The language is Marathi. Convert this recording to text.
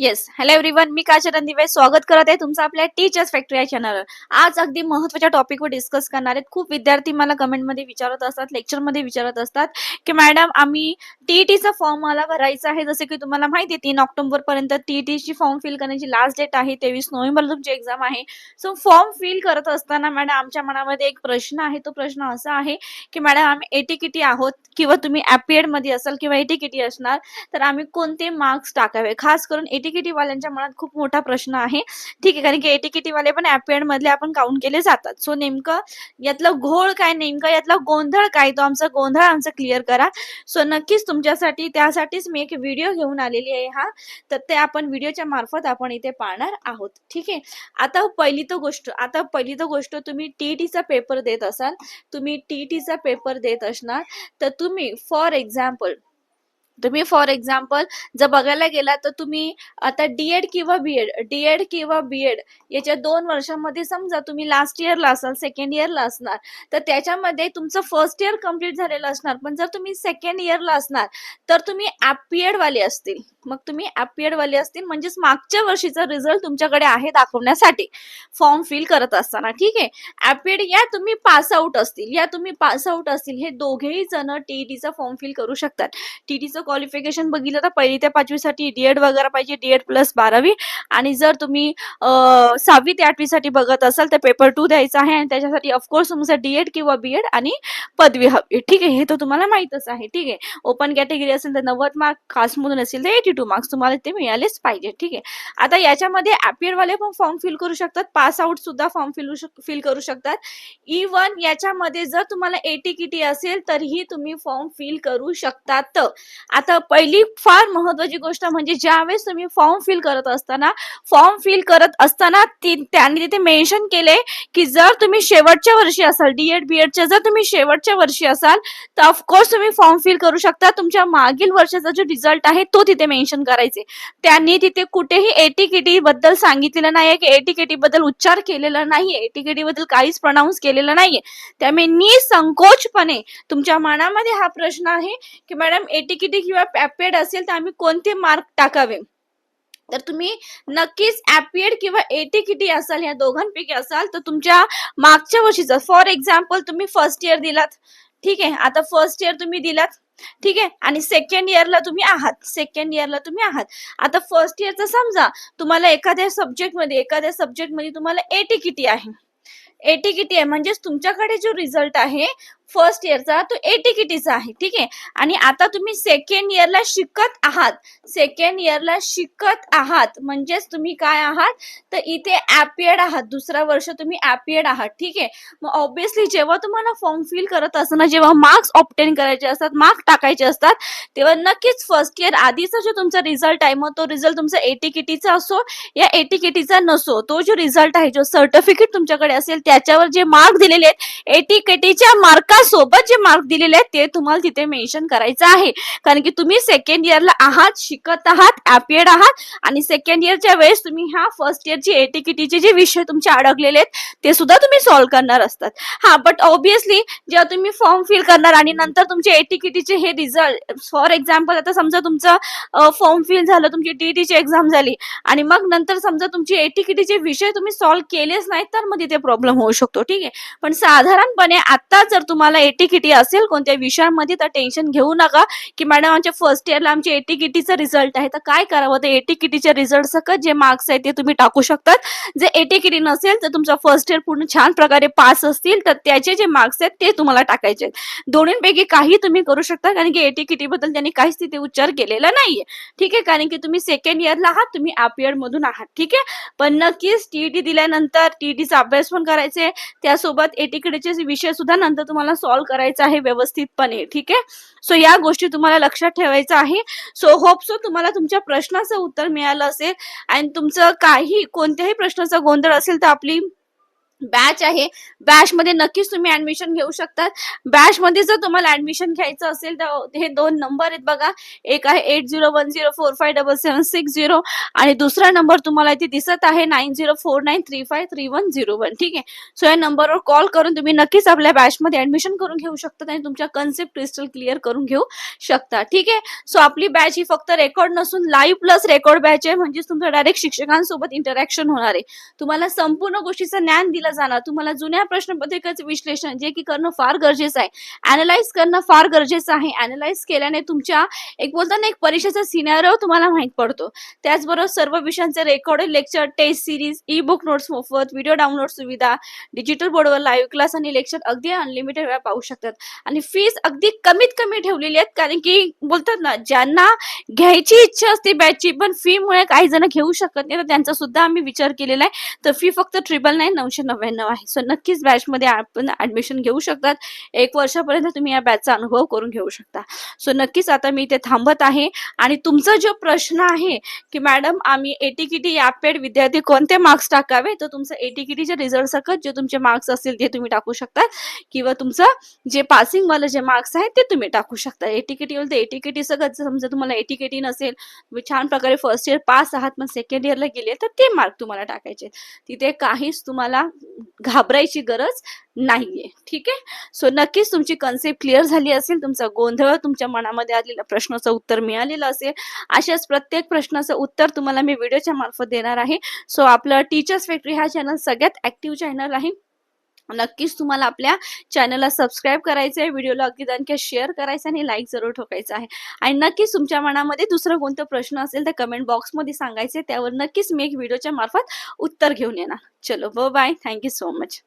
येस हॅलो एव्हरीवन मी काचरण दिवे स्वागत करत आहे तुमचं आपल्या टीचर्स फॅक्टरी या चॅनलवर आज अगदी महत्त्वाच्या टॉपिकवर डिस्कस करणार आहेत. खूप विद्यार्थी मला कमेंटमध्ये विचारत असतात लेक्चरमध्ये विचारत असतात की मॅडम आम्ही टीईटीचा फॉर्म मला भरायचा आहे. जसे की तुम्हाला माहिती आहे तीन ऑक्टोबरपर्यंत टीईटीची फॉर्म फिल करण्याची लास्ट डेट आहे. तेवीस नोव्हेंबर तुमची एक्झाम आहे. सो फॉर्म फिल करत असताना मॅडम आमच्या मनामध्ये एक प्रश्न आहे. तो प्रश्न असा आहे की मॅडम आम्ही एटी किटी आहोत किंवा तुम्ही ऍपिएडमध्ये असाल किंवा एटी किटी असणार तर आम्ही कोणते मार्क्स टाकावे? खास करून एटीकेटी वाल्यांच्या मनात खूप मोठा प्रश्न आहे. ठीक आहे कारण की एटीकेटी वाले पण ऍपियड मधले आपण काउंट केले जातात. सो नेमकं यातलं घोळ काय नेमकं यातला गोंधळ काय तो आमचा गोंधळ आमचा क्लिअर करा. सो नक्कीच तुमच्यासाठी त्यासाठीच मी एक व्हिडिओ घेऊन आलेली आहे हा. तर ते आपण व्हिडिओच्या मार्फत आपण इथे पाहणार आहोत. ठीक आहे? आता पहिली तर गोष्ट आता पहिली तर गोष्ट तुम्ही टी टीचा पेपर देत असाल. तुम्ही टी टीचा पेपर देत असणार. तर तुम्ही फॉर एक्झाम्पल तुम्ही फॉर एक्झाम्पल जर बघायला गेला तर तुम्ही आता डीएड किंवा बीएड डीएड किंवा बीएड याच्या दोन वर्षांमध्ये समजा तुम्ही लास्ट इयरला असाल सेकंड इयरला असणार तर त्याच्यामध्ये तुमचं फर्स्ट इयर कंप्लीट झालेलं असणार. पण जर तुम्ही सेकंड इयरला असणार तर तुम्ही ऍपिएड वाले असतील. मग तुम्ही ऍपिएड वाले असतील म्हणजेच मागच्या वर्षीचा रिझल्ट तुमच्याकडे आहे दाखवण्यासाठी. फॉर्म फिल करत असताना ठीक आहे? ऍपिएड या तुम्ही पास आउट असतील. या तुम्ही पास आउट असतील. हे दोघेही जण टीईटीचा फॉर्म फिल करू शकतात. टीटीचं क्वालिफिकेशन बघितलं तर पहिली ते पाचवीसाठी डीएड वगैरे पाहिजे डीएड प्लस बारावी. आणि जर तुम्ही सहावी ते आठवीसाठी बघत असाल तर पेपर टू द्यायचा आहे आणि त्याच्यासाठी ऑफकोर्स तुमचं डीएड किंवा बीएड आणि पदवी हवी. ठीक आहे हे तर तुम्हाला माहीतच आहे. ठीक आहे ओपन कॅटेगरी असेल तर नव्वद मार्क कास्टमधून असेल तर एटी टू मार्क्स तुम्हाला ते मिळालेच पाहिजे. ठीक आहे. आता याच्यामध्ये appear वाले पण फॉर्म फिल करू शकतात. पास आउट सुद्धा फॉर्म फिल फिल करू शकतात. इवन याच्यामध्ये जर तुम्हाला एटी किटी असेल तरीही तुम्ही फॉर्म फिल करू शकतात. आता पहिली फार महत्वाची गोष्ट म्हणजे ज्यावेळेस तुम्ही फॉर्म फिल करत असताना फॉर्म फिल करत असताना ती- त्यांनी तिथे मेन्शन केले की जर तुम्ही शेवटच्या वर्षी असाल डी एड बी एडच्या जर तुम्ही शेवटच्या वर्षी असाल तर ऑफकोर्स तुम्ही फॉर्म फिल करू शकता. तुमच्या मागील वर्षाचा जो रिझल्ट आहे तो तिथे मेन्शन करायचे. त्यांनी तिथे कुठेही एटीकेटी बद्दल सांगितलेलं नाहीये की एटीकेटी बद्दल उच्चार केलेला नाहीये एटीकेटी बद्दल काहीच प्रनाऊन्स केलेलं नाहीये. त्यामुळे निसंकोचपणे तुमच्या मनामध्ये हा प्रश्न आहे की मॅडम एटीकेटी किंवा पॅपेड असेल तर आम्ही कोणते मार्क टाकावे? तर तुम्ही नक्कीच ऍपिएड किंवा एटीकिटी असाल या दोघांपैकी असाल तर तुमच्या मागच्या वर्षीचा. फॉर एक्झाम्पल तुम्ही फर्स्ट इयर दिलात. ठीक आहे? आता फर्स्ट इयर तुम्ही दिलात. ठीक आहे? आणि सेकंड इयरला तुम्ही आहात. सेकंड इयरला तुम्ही आहात. आता फर्स्ट इयरचं समजा तुम्हाला एखाद्या सब्जेक्टमध्ये एखाद्या सब्जेक्टमध्ये तुम्हाला एटी किती आहे? एटी किटी आहे? म्हणजेच तुमच्याकडे जो रिझल्ट आहे फर्स्ट इयरचा तो एटी किटीचा आहे. ठीक आहे? आणि आता तुम्ही सेकंड इयरला शिकत आहात. सेकंड इयरला शिकत आहात. म्हणजेच तुम्ही काय आहात? तर इथे ऍपिएड आहात. दुसरा वर्ष तुम्ही ऍपिएड आहात. ठीक आहे? मग ऑब्विसली जेव्हा तुम्हाला फॉर्म फिल करत असताना जेव्हा मार्क्स ऑप्टेन करायचे असतात मार्क्स टाकायचे असतात तेव्हा नक्कीच फर्स्ट इयर आधीचा जो तुमचा रिझल्ट आहे मग तो रिझल्ट तुमचा एटी किटीचा असो या एटी किटीचा नसो. तो जो रिझल्ट आहे जो सर्टिफिकेट तुमच्याकडे असेल त्याच्यावर जे मार्क दिलेले आहेत एटी सोबत जे मार्क दिलेले आहेत ते तुम्हाला तिथे मेन्शन करायचं आहे. कारण की तुम्ही सेकंड इयरला आहात शिकत आहात ऍपिएड आहात आणि सेकंड इयरच्या वेळेस तुम्ही ह्या फर्स्ट इयरची एटीकिटीचे जे विषय तुमचे अडकलेले आहेत ते सुद्धा तुम्ही सॉल्व्ह करणार असतात. हा बट ऑब्विसली जेव्हा तुम्ही फॉर्म फिल करणार आणि नंतर तुमचे एटीकिटीचे हे रिझल्ट फॉर एक्झाम्पल आता समजा तुमचं फॉर्म फिल झालं तुमची टीईटीची एक्झाम झाली आणि मग नंतर समजा तुमची एटी किटीचे विषय तुम्ही सॉल्व्ह केलेच नाहीत तर मग तिथे प्रॉब्लेम होऊ शकतो. ठीक आहे? पण साधारणपणे आता जर तुम्हाला एटी किटी असेल कोणत्या विषयांमध्ये तर टेन्शन घेऊ नका की मॅडम आमच्या फर्स्ट इयरला आमच्या एटीकिटीचा रिझल्ट आहे. तर काय करावं? तर एटी किटीच्या रिझल्ट सकट जे मार्क्स आहेत ते तुम्ही टाकू शकतात. जे एटी किटी नसेल तर तुमचा फर्स्ट इयर पूर्ण छान प्रकारे पास असतील तर त्याचे जे मार्क्स आहेत ते तुम्हाला टाकायचे आहेत. दोन्हीपैकी काही तुम्ही करू शकता कारण की एटीकिटी बद्दल त्यांनी काहीच तिथे उच्चार केलेला नाहीये. ठीक आहे? कारण की तुम्ही सेकंड इयरला आहात तुम्ही अपियर मधून आहात. ठीक आहे? पण नक्कीच टीईटी दिल्यानंतर टीईटीचा अभ्यास पण करायचे त्यासोबत एटीकिटीचे विषय सुद्धा नंतर तुम्हाला सॉल्व्ह करायचं आहे व्यवस्थितपणे ठीक आहे? सो या गोष्टी तुम्हाला लक्षात ठेवायचं आहे. सो होप सो तुम्हाला तुमच्या प्रश्नाचं उत्तर मिळालं असेल. आणि तुमचं काही कोणत्याही प्रश्नाचा गोंधळ असेल तर आपली बॅच आहे. बॅच मध्ये नक्कीच तुम्ही ऍडमिशन घेऊ शकतात बॅच मध्ये जर तुम्हाला ऍडमिशन घ्यायचं असेल तर हे दोन नंबर आहेत बघा. एक आहे eight zero one zero four five double seven six zero आणि दुसरा नंबर तुम्हाला इथे दिसत आहे nine zero four nine three five three one zero one ठीक आहे? सो या नंबरवर कॉल करून तुम्ही नक्कीच आपल्या बॅच मध्ये ऍडमिशन करून घेऊ शकता आणि तुमच्या कन्सेप्ट क्रिस्टल क्लिअर करून घेऊ शकता. ठीक आहे? सो आपली बॅच ही फक्त रेकॉर्ड नसून लाईव्ह प्लस रेकॉर्ड बॅच आहे. म्हणजेच तुमचं डायरेक्ट शिक्षकांसोबत इंटरॅक्शन होणार आहे. तुम्हाला संपूर्ण गोष्टीचं ज्ञान दिलं जाणार. तुम्हाला जुन्या प्रश्नपत्रिकेचं विश्लेषण जे की करणं फार गरजेचं आहे. अनालाइज करणं फार गरजेचं आहे. अनालाइज केल्याने तुमच्या एक बोलताना एक परीक्षेचा सिनेरिओ तुम्हाला माहीत पडतो. त्याचबरोबर सर्व विषयांचे recorded lecture test series e book notes मोफत व्हिडिओ डाउनलोड सुविधा डिजिटल बोर्डवर लाईव्ह क्लास आणि लेक्चर अगदी अनलिमिटेड वेळा पाहू शकतात. आणि फीस अगदी कमीत कमी ठेवलेली आहेत. कारण की बोलतात ना ज्यांना घ्यायची इच्छा असते बॅचची पण फीमुळे काही जण घेऊ शकत नाही. तर त्यांचा सुद्धा आम्ही विचार केलेला आहे. तर फी फक्त ट्रिपल नाईन नऊशे नव्याण्णव आहे. सो नक्कीच बॅचमध्ये आपण ऍडमिशन घेऊ शकतात. एक वर्षापर्यंत तुम्ही या बॅचचा अनुभव करून घेऊ शकता. सो नक्कीच आता मी इथे थांबत आहे. आणि तुमचा जो प्रश्न आहे की मॅडम आम्ही एटीकिटी या पेड विद्यार्थी कोणते मार्क्स टाकावे? तर तुमचं एटीकीटीचे रिझल्ट सकट जे तुमचे मार्क्स असतील ते तुम्ही टाकू शकता किंवा तुमचं जे पासिंग वाले जे मार्क्स आहेत ते तुम्ही टाकू शकता. एटीकेटी तर एटीकेटी सगळं समजा तुम्हाला एटीकेटी नसेल तुम्ही छान प्रकारे फर्स्ट इयर पास आहात मग सेकंड इयरला गेले तर ते मार्क तुम्हाला टाकायचे तिथे काहीच तुम्हाला घाबरायची गरज नाहीये. ठीक? आहे सो नक्कीच तुमची कन्सेप्ट क्लिअर झाली असेल तुमचा गोंधळ तुमच्या मनामध्ये आलेल्या प्रश्नाचं उत्तर मिळालेलं असेल. अशाच प्रत्येक प्रश्नाचं उत्तर तुम्हाला मी व्हिडिओच्या मार्फत देणार आहे. सो आपलं टीचर्स फॅक्टरी हा चॅनल सगळ्यात ऍक्टिव्ह चॅनल आहे. नक्कीच तुम्हाला आपल्या चॅनलला सबस्क्राईब करायचं आहे व्हिडिओला अगदी आणखी शेअर करायचं आणि लाईक जरूर ठोकायचं आहे. आणि नक्कीच तुमच्या मनामध्ये दुसरं कोणतं प्रश्न असेल तर कमेंट बॉक्समध्ये सांगायचे त्यावर नक्कीच मी एक व्हिडिओच्या मार्फत उत्तर घेऊन येणार. चलो बाय थँक्यू सो मच